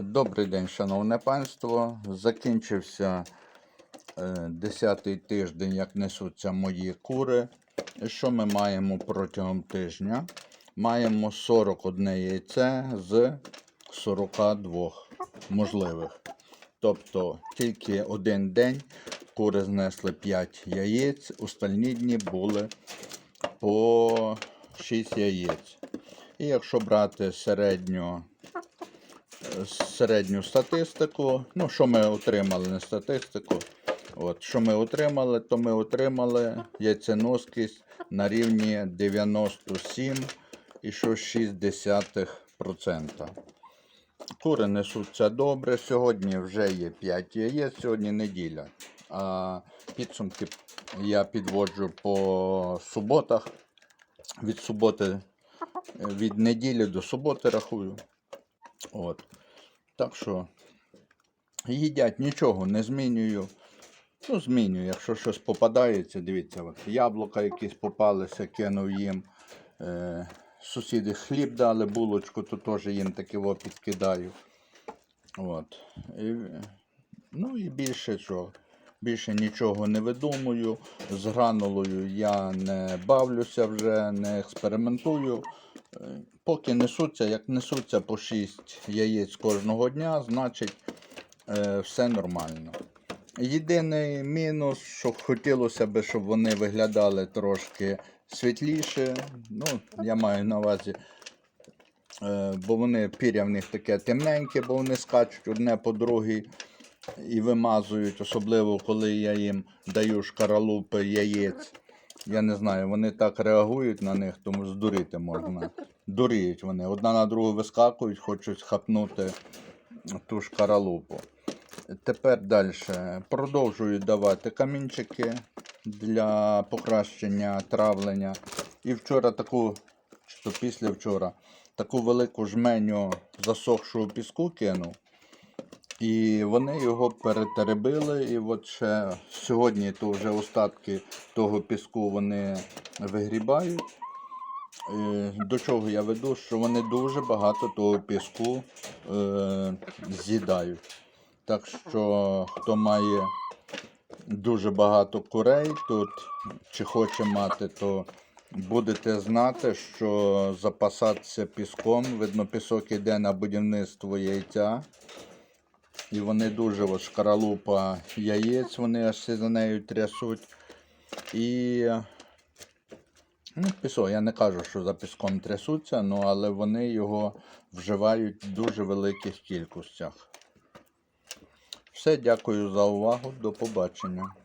Добрий день, шановне панство. Закінчився 10-й тиждень, як несуться мої кури. Що ми маємо протягом тижня? Маємо 41 яйце з 42 можливих. Тобто тільки один день кури знесли 5 яєць, остальні дні були по 6 яєць. І якщо брати середню середню статистику. Ну, що ми отримали, не статистику. От, що ми отримали, то ми отримали яйценоскість на рівні 97,6%. Кури несуться добре. Сьогодні вже є 5 яєць, сьогодні неділя. А підсумки я підводжу по суботах. Від суботи, від неділі до суботи рахую. От. Так що їдять нічого не змінюю. Ну, змінюю, якщо щось попадається, дивіться, от, яблука якісь попалися, кинув їм. Е, сусіди хліб дали, булочку, то теж їм таке підкидаю. От. І, ну і більше чого. Більше нічого не видумую. З гранулою я не бавлюся вже, не експериментую. Поки несуться, як несуться по 6 яєць кожного дня, значить е, все нормально. Єдиний мінус, що хотілося б, щоб вони виглядали трошки світліше. Ну, я маю на увазі, е, бо вони піря в них таке темненьке, бо вони скачуть одне по другій і вимазують, особливо коли я їм даю шкаралупи яєць. Я не знаю, вони так реагують на них, тому здуріти можна. Дуріють вони. Одна на другу вискакують, хочуть хапнути ту шкаралупу. Тепер далі. Продовжую давати камінчики для покращення травлення. І вчора таку, чи то після вчора, таку велику жменю засохшого піску кинув. І вони його перетеребили. І от ще сьогодні то вже остатки того піску вони вигрібають. Е, До чого я веду, що вони дуже багато того піску е, з'їдають. Так що, хто має дуже багато курей тут, чи хоче мати, то будете знати, що запасатися піском, видно, пісок йде на будівництво яйця. І вони дуже от, шкаралупа яєць, вони аж за нею трясуть. І ну, пісок, я не кажу, що за піском трясуться, ну, але вони його вживають в дуже великих кількостях. Все, дякую за увагу. До побачення.